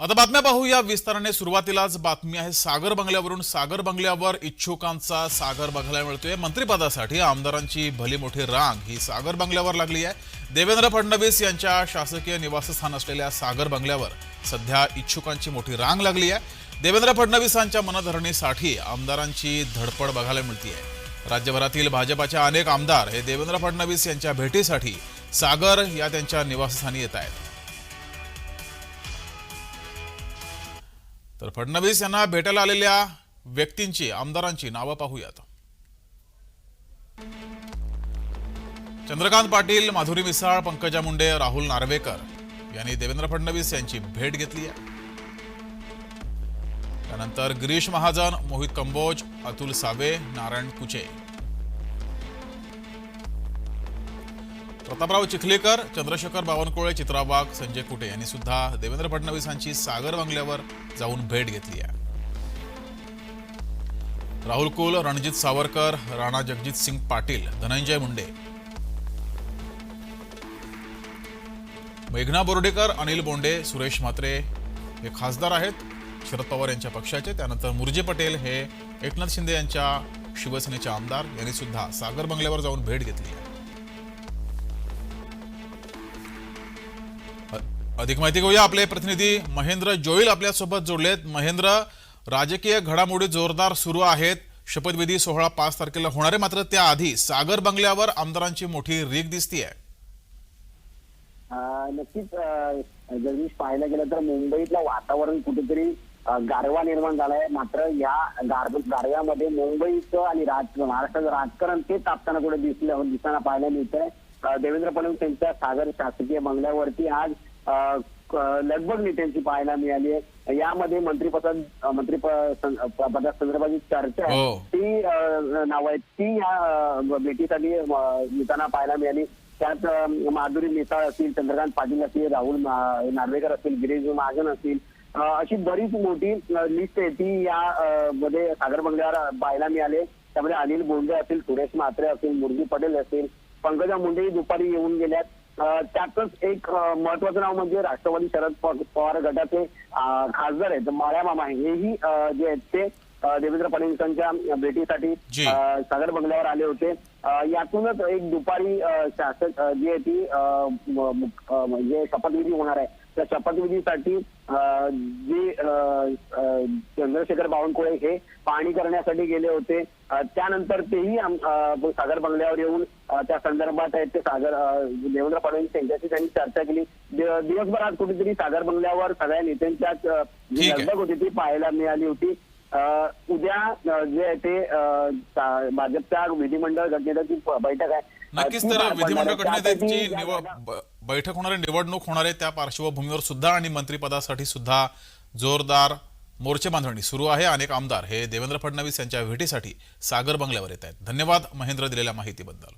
आता बातम्या पाहूया. विस्ताराने सुरुवातीलाच बातमी आहे सागर बंगल्यावरून. सागर बंगल्यावर इच्छुकांचा सागर बघायला मिळतोय. मंत्रिपदासाठी आमदारांची भली मोठी रांग ही सागर बंगल्यावर लागली आहे. देवेंद्र फडणवीस यांच्या शासकीय निवासस्थान असलेल्या सागर बंगल्यावर सध्या इच्छुकांची मोठी रांग लागली आहे. देवेंद्र फडणवीसांच्या मनधरणीसाठी आमदारांची धडपड बघायला मिळते राज्यभरातील भाजपाच्या अनेक आमदार हे देवेंद्र फडणवीस यांच्या भेटीसाठी सागर या त्यांच्या निवासस्थानी येत आहेत. तर फडणवीस यांना भेटायला आलेल्या व्यक्तींची आमदारांची नावं पाहूयात. चंद्रकांत पाटील माधुरी मिसाळ पंकजा मुंडे राहुल नार्वेकर यांनी देवेंद्र फडणवीस यांची भेट घेतली आहे. त्यानंतर गिरीश महाजन मोहित कंबोज अतुल सावे नारायण कुचे. प्रतापराव चिखलेकर चंद्रशेखर बावनकुळे चित्रा वाघ संजय कुटे यांनी सुद्धा देवेंद्र फडणवीसांची सागर बंगल्यावर जाऊन भेट घेतली आहे. राहुल कुल रणजित सावरकर राणा जगजित सिंग पाटील धनंजय मुंडे. मेघना बोर्डेकर अनिल बोंडे सुरेश म्हात्रे हे खासदार आहेत. शरद पवार यांच्या पक्षाचे त्यानंतर मुरजे पटेल हे एकनाथ शिंदे यांच्या शिवसेनेचे आमदार यांनी सुद्धा सागर बंगल्यावर जाऊन भेट घेतली आहे. अधिक माहिती घेऊया. आपले प्रतिनिधी महेंद्र जोईल आपल्यासोबत जोडलेत. महेंद्र राजकीय घडामोडी जोरदार सुरू आहेत. शपथविधी सोहळा पाच तारखेला होणार आहे. मात्र त्याआधी सागर बंगल्यावर आमदारांची मोठी रीग दिसतीये. अं, नक्कीच अं, जगदीश पाहायला गेलं तर मुंबईतलं वातावरण कुठेतरी गारवा निर्माण झालाय. मात्र या गार गारव्यामध्ये मुंबईचं आणि राज महाराष्ट्राचं राजकारण ते तापताना कुठे दिसलं दिसताना पाहायला मिळतंय. अं, देवेंद्र फडणवीस यांच्या सागर शासकीय बंगल्यावरती आज लगबग नेत्यांची पाहायला मिळाली आहे. यामध्ये मंत्रिपद मंत्री पदासंदर्भाची चर्चा आहे. हो. ती नावं आहेत. ती या भेटीसाठी येताना पाहायला मिळाली. त्यात माधुरी मिसाळ असतील चंद्रकांत पाटील असतील राहुल नार्वेकर असतील गिरीश महाजन असतील अशी बरीच मोठी लिस्ट आहे. ती या मध्ये सागर बंगल्यावर पाहायला मिळाले. त्यामध्ये अनिल बोंडे असतील सुरेश म्हात्रे असतील मुरजी पटेल असतील पंकजा मुंडेही दुपारी येऊन गेल्यात. त्यातच एक महत्वाचं नाव म्हणजे राष्ट्रवादी शरद पवार गटाचे खासदार आहेत माळ्या मामा हेही जे आहेत ते देवेंद्र फडणवीसांच्या भेटीसाठी सागर बंगल्यावर आले होते. यातूनच एक दुपारी शासक जी आहे ती म्हणजे शपथविधी होणार आहे. त्या शपथविधीसाठी जे चंद्रशेखर बावनकुळे हे पाहणी करण्यासाठी गेले होते. त्यानंतर तेही सागर बंगल्यावर येऊन त्या संदर्भात आहेत ते सागर देवेंद्र फडणवीस यांच्याशी त्यांनी चर्चा केली. दिवसभरात कुठेतरी सागर बंगल्यावर सगळ्या नेत्यांच्याच. लगबग होती ती पाहायला मिळाली होती. उद्या जे आहे ते भाजपच्या विधिमंडळ प- बैठक आहे. नक्कीच तर विधिमंडळ ब- बैठक होणार आहे निवडणूक होणार आहे त्या पार्श्वभूमीवर सुद्धा आणि मंत्रिपदासाठी सुद्धा जोरदार मोर्चे बांधणी सुरू आहे. अनेक आमदार हे देवेंद्र फडणवीस यांच्या भेटीसाठी सागर बंगल्यावर येत आहेत. धन्यवाद महेंद्र दिलेल्या माहितीबद्दल.